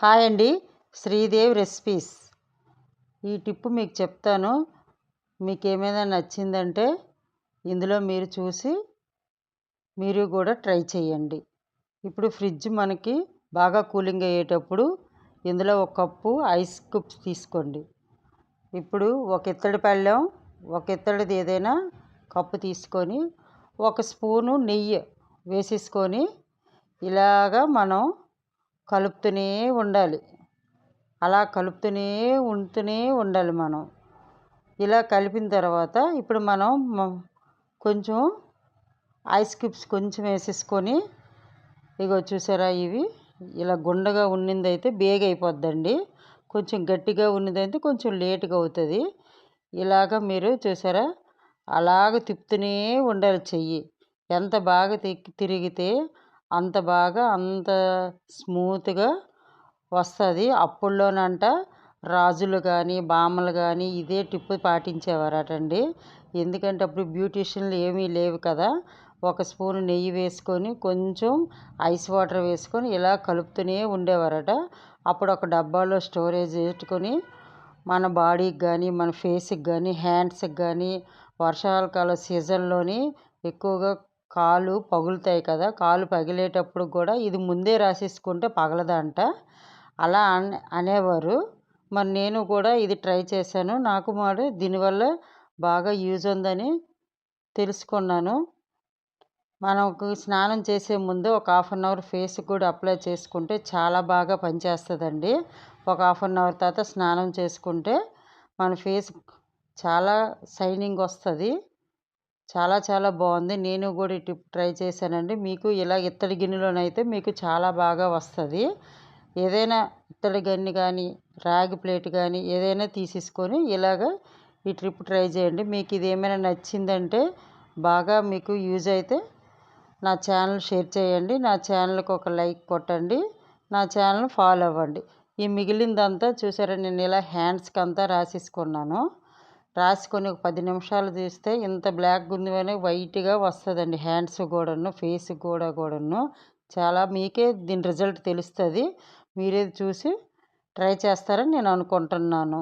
Hi అండి. Sridev recipes. ఈ tip మీకు చెప్తాను. మీకు ఏమైనా నచ్చిందంటే ఇందులో మీరు చూసి మీరు కూడా ట్రై చేయండి. ఇప్పుడు ఫ్రిడ్జ్ మనకి బాగా కూలింగ్ అయ్యేటప్పుడు ఇందులో ఒక కప్పు ఐస్ క్యూబ్స్ తీసుకోండి. ఇప్పుడు ఒక ఇత్తడి పళ్ళెం ఒక ఇత్తడిది ఏదైనా కప్పు తీసుకొని ఒక స్పూను నెయ్యి వేసేసుకొని ఇలాగా మనం కలుపుతూనే ఉండాలి. అలా కలుపుతూనే ఉంటూనే ఉండాలి మనం. ఇలా కలిపిన తర్వాత ఇప్పుడు మనం కొంచెం ఐస్ క్యూబ్స్ కొంచెం వేసేసుకొని ఇగో చూసారా ఇవి? ఇలా గుండగా ఉన్నింది అయితే బేగ అయిపోద్దండి కొంచెం గట్టిగా ఉన్నదైతే కొంచెం లేట్గా అవుతుంది. ఇలాగ మీరు చూసారా? అలాగ తిప్పుతూనే ఉండాలి చెయ్యి. ఎంత బాగా తిరిగితే అంత బాగా అంత స్మూత్గా వస్తుంది. అప్పుల్లోనంట రాజులు కానీ బామ్మలు కానీ ఇదే టిప్పు పాటించేవారటండి. ఎందుకంటే అప్పుడు బ్యూటీషియన్లు ఏమీ లేవు కదా. ఒక స్పూన్ నెయ్యి వేసుకొని కొంచెం ఐస్ వాటర్ వేసుకొని ఇలా కలుపుతూనే ఉండేవారట. అప్పుడు ఒక డబ్బాలో స్టోరేజ్ పెట్టుకొని మన బాడీకి కానీ మన ఫేస్కి కానీ హ్యాండ్స్కి కానీ వర్షాకాల సీజన్లోని ఎక్కువగా కాలు పగులుతాయి కదా కాలు పగిలేటప్పుడు కూడా ఇది ముందే రాసేసుకుంటే పగలదంట. అలా అనేవారు. మరి నేను కూడా ఇది ట్రై చేశాను. నాకు మరి దీనివల్ల బాగా యూజ్ ఉందని తెలుసుకున్నాను. మనకు స్నానం చేసే ముందు ఒక హాఫ్ అన్ అవర్ ఫేస్ కూడా అప్లై చేసుకుంటే చాలా బాగా పనిచేస్తుందండి. ఒక హాఫ్ అన్ అవర్ తర్వాత స్నానం చేసుకుంటే మన ఫేస్ చాలా షైనింగ్ వస్తుంది. చాలా చాలా బాగుంది. నేను కూడా ఈ టిప్ ట్రై చేశానండి. మీకు ఇలా ఇత్తడి గిన్నెలోనైతే మీకు చాలా బాగా వస్తుంది. ఏదైనా ఇత్తడి గిన్నె కానీ రాగి ప్లేట్ కానీ ఏదైనా తీసేసుకొని ఇలాగ ఈ ట్రిప్ ట్రై చేయండి. మీకు ఇది ఏమైనా నచ్చిందంటే బాగా మీకు యూజ్ అయితే నా ఛానల్ షేర్ చేయండి. నా ఛానల్కి ఒక లైక్ కొట్టండి. నా ఛానల్ ఫాలో అవ్వండి. ఈ మిగిలిందంతా చూసారా నేను ఇలా హ్యాండ్స్కి అంతా రాసేసుకున్నాను. రాసుకొని ఒక పది నిమిషాలు తీస్తే ఇంత బ్లాక్ ఉంది అని వైట్గా వస్తుందండి. హ్యాండ్స్ కూడాను ఫేస్ కూడా కూడాను. చాలా మీకే దీని రిజల్ట్ తెలుస్తుంది. మీరే చూసి ట్రై చేస్తారని నేను అనుకుంటున్నాను.